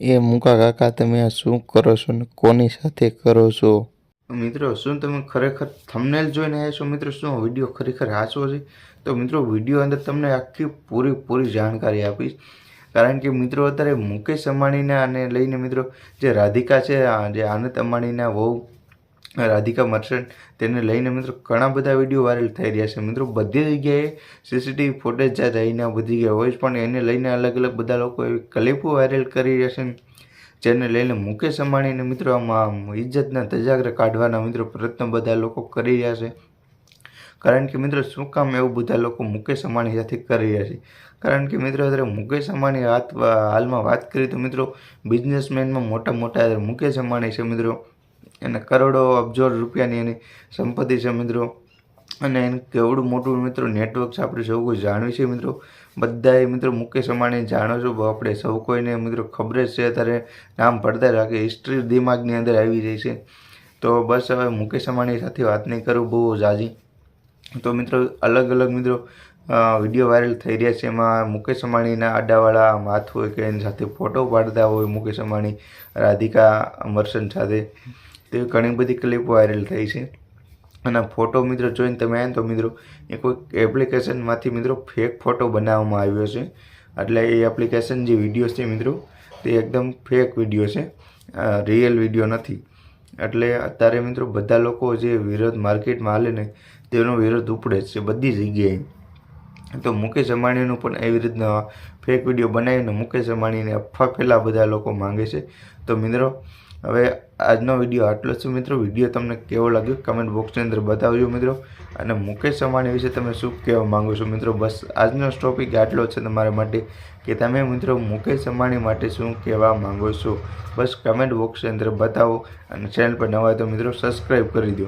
એ મુકા, કાકા, તમે આ શું કરો છો ને કોની સાથે કરો છો? મિત્રો, શું તમે ખરેખર થમનેલ જોઈને આવ્યા છો? મિત્રો, શું વીડિયો ખરેખર હાચો છે? તો મિત્રો, વીડિયો અંદર તમને આખી પૂરી પૂરી જાણકારી આપીશ. કારણ કે મિત્રો, અત્યારે મુકેશ અંબાણીના અને લઈને મિત્રો, જે રાધિકા છે જે આનંદ અંબાણીના વહુ રાધિકા મર્ચન્ટ, તેને લઈને મિત્રો ઘણા બધા વીડિયો વાયરલ થઈ રહ્યા છે. મિત્રો બધી જગ્યાએ સીસીટીવી ફૂટેજ જ્યાં જઈને બધી જગ્યાએ હોય પણ એને લઈને અલગ અલગ બધા લોકો એવી ક્લિપો વાયરલ કરી રહ્યા છે, જેને લઈને મુકેશ અંબાણીને મિત્રો આમાં ઇજ્જતના તજાગરા કાઢવાના મિત્રો પ્રયત્ન બધા લોકો કરી રહ્યા છે. કારણ કે મિત્રો શું કામ એવું બધા લોકો મુકેશ અંબાણી સાથે કરી રહ્યા છે? કારણ કે મિત્રો અત્યારે મુકેશ અંબાણી વાત હાલમાં વાત કરીએ તો મિત્રો બિઝનેસમેનમાં મોટા મોટા મુકેશ અંબાણી છે મિત્રો. એને કરોડો અબજો રૂપિયાની એની સંપત્તિ છે મિત્રો. અને એનું કેવડું મોટું મિત્રો નેટવર્ક છે, આપણે સૌ કોઈ જાણ્યું છે મિત્રો. બધાએ મિત્રો મુકેશ અંબાણી જાણો છો આપણે સૌ કોઈને મિત્રો ખબર જ છે, અત્યારે નામ પડતા રાખે હિસ્ટ્રી દિમાગની અંદર આવી જાય છે. તો બસ હવે મુકેશ અંબાણી સાથે વાત નહીં કરું, બહુ જાજી તો મિત્રો અલગ અલગ મિત્રો વીડિયો વાયરલ થઈ રહ્યા છે, એમાં મુકેશ અંબાણીના આડાવાળા માથું હોય કે એની સાથે ફોટો પાડતા હોય મુકેશ અંબાણી રાધિકા મર્સન સાથે. તે ઘણી બધી ક્લિપ વાયરલ થઈ છે. અને ફોટો મિત્રો જોઈને તમે આવ્યા તો મિત્રો, એ કોઈ એપ્લિકેશનમાંથી મિત્રો ફેક ફોટો બનાવવામાં આવ્યો છે. એટલે એ એપ્લિકેશન જે વીડિયો છે મિત્રો, તે એકદમ ફેક વીડિયો છે. રિયલ વીડિયો નથી. એટલે અત્યારે મિત્રો બધા લોકો જે વિરોધ માર્કેટમાં હાલે ને, તેનો વિરોધ ઉપડે છે બધી જગ્યાએ. તો મુકેશ અંબાણીનું પણ એવી રીતના ફેક વીડિયો બનાવીને મુકેશ અંબાણીને અફવા પહેલાં બધા લોકો માંગે છે. તો મિત્રો હવે આજનો વીડિયો આટલો છે મિત્રો. વીડિયો તમને કેવો લાગ્યો કમેન્ટ બોક્સની અંદર બતાવજો મિત્રો. અને મુકેશ અંબાણી વિશે તમે શું કહેવા માંગો છો મિત્રો? બસ આજનો ટોપિક આટલો છે તમારા માટે. કે તમે મિત્રો મુકેશ અંબાણી માટે શું કહેવા માંગો છો? બસ કમેન્ટ બોક્સની અંદર બતાવો અને ચેનલ પર નવા તો મિત્રો સબસ્ક્રાઈબ કરી દો.